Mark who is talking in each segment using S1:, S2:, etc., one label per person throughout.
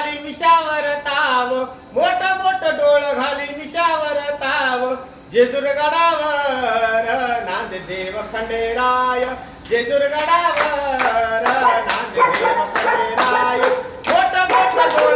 S1: घाली मिशावर ताव. मोठ मोठ डोळ घाली मिशावर ताव. जेजूर गडावर नांददेव खंडेराय. जेजूर गडावर नांददेव खंडेराय. मोठ मोठ डोळ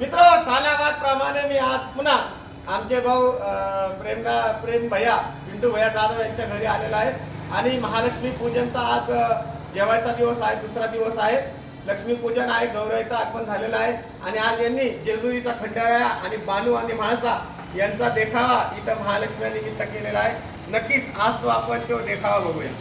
S1: मित्र सालाबाद प्रमाणे मी आज पुन्हा आमचे भाऊ प्रेमदा प्रेम भैया पिंटू भैया जाधव यांच्या घरी आलेला आहे. आणि महालक्ष्मी पूजनचा आज जेवायचा दिवस आहे दुसरा दिवस आहे. लक्ष्मी पूजन आहे गौरवाचं आगमन झालेलं आहे. आणि आज यांनी जेजुरीचा खंडाराया आणि बानू आणि म्हाळसा यांचा देखावा इथं महालक्ष्मी निमित्त केलेला आहे. नक्कीच आज तो आपण तो देखावा बघूया.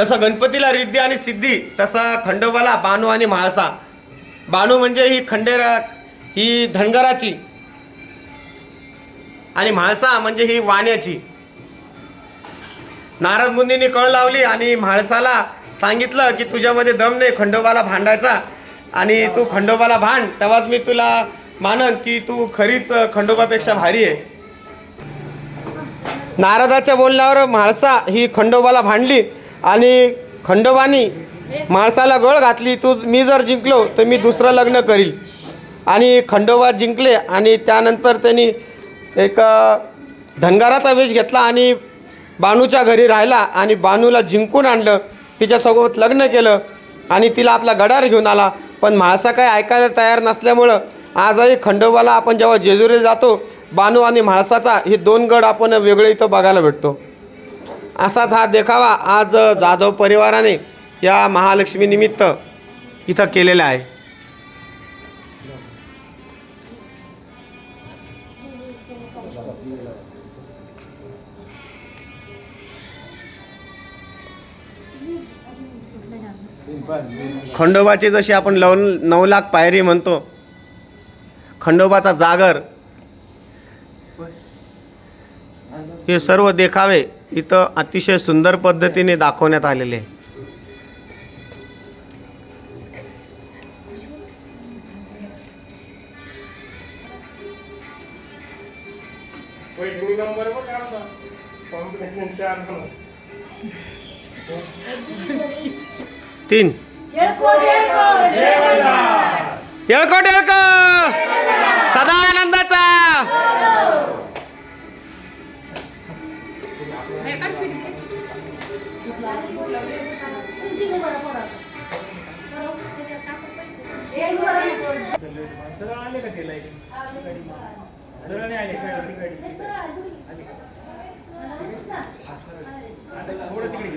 S1: जसं गणपतीला रिद्धी आणि सिद्धी तसा खंडोबाला बाणू आणि म्हाळसा. बाणू म्हणजे ही खंडेरा ही धनगराची आणि म्हाळसा म्हणजे ही वाण्याची. नारद मुनींनी कळ लावली आणि म्हाळसाला सांगितलं की तुझ्यामध्ये दम नाही खंडोबाला भांडायचा. आणि तू खंडोबाला भांड तेव्हाच मी तुला मानन की तू खरीच खंडोबापेक्षा भारी आहे. नारदाच्या बोलण्यावर म्हाळसा ही खंडोबाला भांडली. आणि खंडोबानी माणसाला गळ घातली तू मी जर जिंकलो तर मी दुसरं लग्न करील. आणि खंडोबा जिंकले आणि त्यानंतर त्यांनी एक धनगाराचा वेश घेतला आणि बानूच्या घरी राहिला आणि बानूला जिंकून आणलं तिच्यासोबत लग्न केलं आणि तिला आपला गडार घेऊन आला. पण म्हाळसा काही ऐकायला तयार नसल्यामुळं आजही खंडोबाला आपण जेव्हा जेजुरीला जातो बानू आणि म्हाळसाचा हे दोन गड आपण वेगळे इथं बघायला भेटतो. असाच हा देखावा आज जाधव परिवाराने या महालक्ष्मीनिमित्त इथं केलेला आहे. खंडोबाची जशी आपण लव नऊ लाख पायरी म्हणतो खंडोबाचा जागर हे सर्व देखावे इथं अतिशय सुंदर पद्धतीने दाखवण्यात आलेले. आहे. तीन. येळकोट येळको सदा आनंदाचा
S2: सरळ आले का ते लाइट सरळ नाही आले सरळ तिकडे आले आता थोडं तिकडे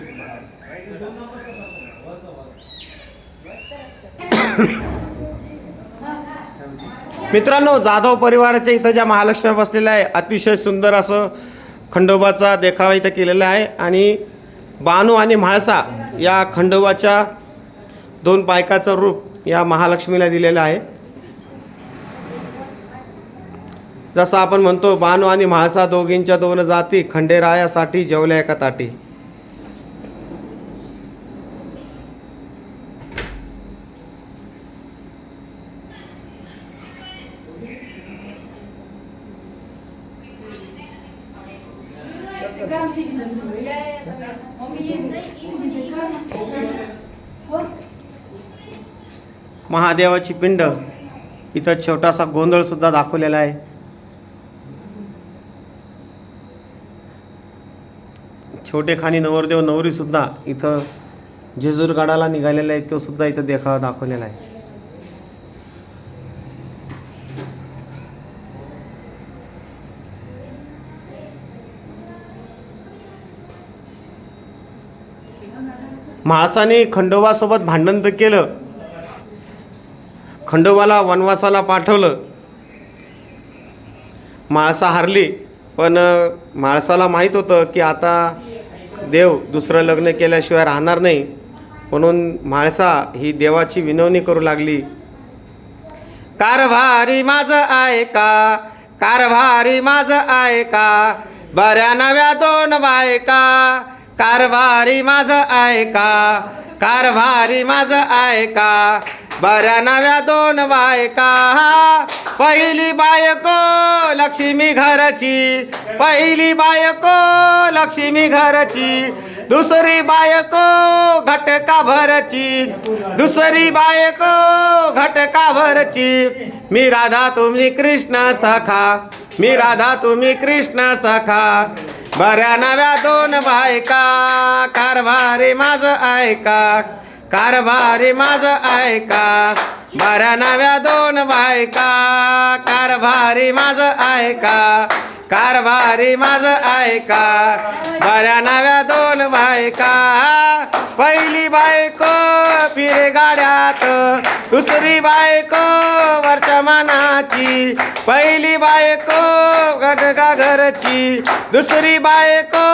S1: मित्रांनो जाधव परिवाराच्या इथं ज्या महालक्ष्मी बसलेल्या आहे अतिशय सुंदर असं खंडोबाचा देखावा इथं केलेला आहे. आणि बानू आणि म्हाळसा या खंडोबाच्या दोन बायकाचं रूप या महालक्ष्मीला दिलेलं आहे. जसं आपण म्हणतो बानू आणि म्हाळसा दोघींच्या दोन जाती खंडेरायासाठी जेवल्या एका ताटी. महादेवाची पिंड. इथं छोटासा गोंधळ सुद्धा दाखवलेला आहे. छोटे खानी नवरदेव नवरी सुद्धा इथं जेजूरगडाला निघालेला आहे तो सुद्धा इथं देखावा दाखवलेला आहे. म्हाळसाने खंडोबासोबत भांडण तर केलं. खंडोबाला वनवासाला पाठवलं. म्हाळसा हारली पण माळसाला म्हाळसाला माहीत होतं की आता देव दुसरं लग्न केल्याशिवाय राहणार नाही. म्हणून म्हाळसा ही देवाची विनवणी करू लागली. कारभारी माझं आहे का? कारभारी माझं आहे का? बऱ्या नव्या दोन बायका. कारभारी माझं ऐका कारभारी माझं ऐका बऱ्या नव्या दोन बायका. पहिली बायको लक्ष्मी घरची पहिली बायको लक्ष्मी घरची दुसरी बायको घटका भरची दुसरी बायको घटका भरची. मी राधा तुम्ही कृष्ण सखा. मी राधा तुम्ही कृष्ण सखा. बऱ्या नव्या दोन बायका कारभारी माझं ऐका कारभारी माझं ऐका. बऱ्या नव्या दोन बायका कारभारी माझं ऐका. कारभारी माझं ऐका. बऱ्या नव्या दोन बायका. पहिली बायको फिरे गाड्यात दुसरी बायको वरच्या मानाची. पहिली बायको गडगा घरची दुसरी बायको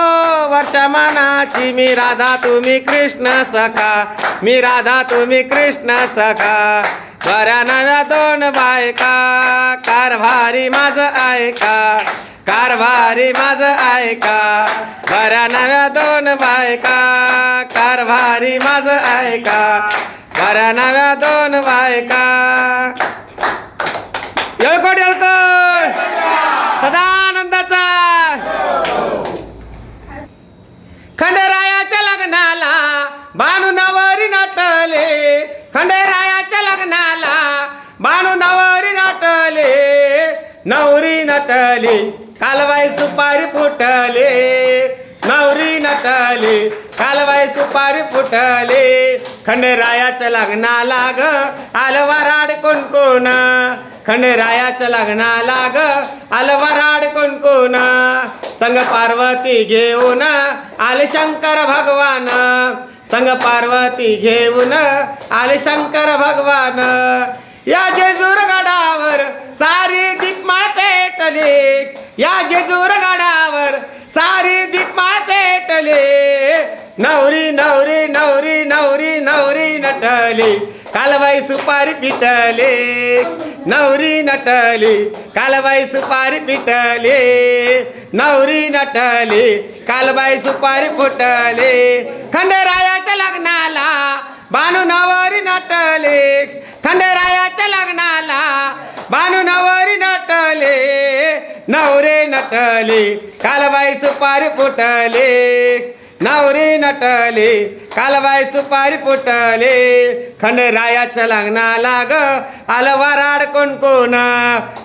S1: वरच्या मानाची. मी राधा तुम्ही कृष्ण सखा. मी राधा तुम्ही कृष्ण सखा. बऱ्या नव्या दोन बायका. कारभारी माझं ऐका. कारभारी माझं ऐका. बऱ्या नव्या दोन बायका. कारभारी माझं ऐका. बऱ्या नव्या दोन बायका. येळकोट नवरी नटली कालवाई सुपारी फुटले. नवरी नटली कालवाई सुपारी फुटले. खंडरायाच्या लग्नाला ग आलं वराड कोण कोण खंडरायाच्या लग्नाला ग आलं कोण कोण संग पार्वती घेऊन आले शंकर भगवान. संग पार्वती घेऊन आले शंकर भगवान. या जेजूर गडावर सा पेटले या जेजूर गडावर सारी दीपा पेटले. नवरी नवरी नवरी नवरी नवरी नटली. कालबाई सुपारी पिटले. नवरी नटली. कालबाई सुपारी पिटले. नवरी नटली. कालबाई सुपारी फुटले. खंडरायाच्या लग्नाला बानू नवरी नटले. खंडरायाच्या लग्नाला बानू नवरी फुटले नवरे नटले कालबाई सुपारी फुटले. नवरी नटले कालबाई सुपारी फुटले खंडरायाच्या लग्ना लाग आलं वराड कोण कोण?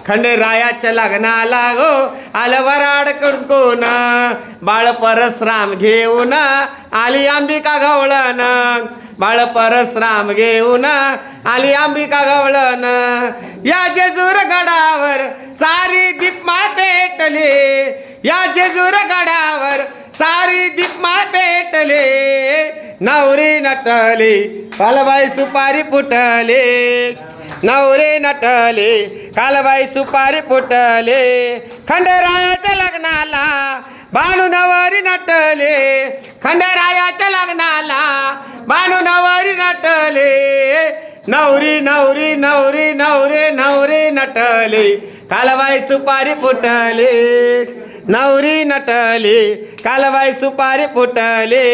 S1: खंडरायाच्या लग्ना लाग आलं वराड कोण कोण? बाळ परसराम घेऊन आली अंबिका गवळण बाळ परसराम घेऊन आली अंबिका गवळण या जेजूर गडावर सारी दीपमाळ पेटले. या जेजूर गडावर सारी दीपमाळ पेटले नवरी नटले कालबाई सुपारी फुटले. नवरे नटले कालबाई सुपारी फुटले. खंडरायाच्या लग्नाला बाणू नवरी नटले खंडरायाच्या लग्नाला बाणू नवरी नटले. नवरी नवरी नवरी नवरे नवरे नटले कालबाई सुपारी फुटले. नवरी नटले कालबाई सुपारी फुटले.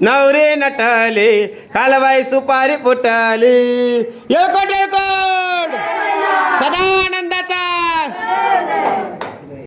S1: नवरे नटले कालबाई सुपारी फुटली. येळकोट येळकोट. आनंदाचा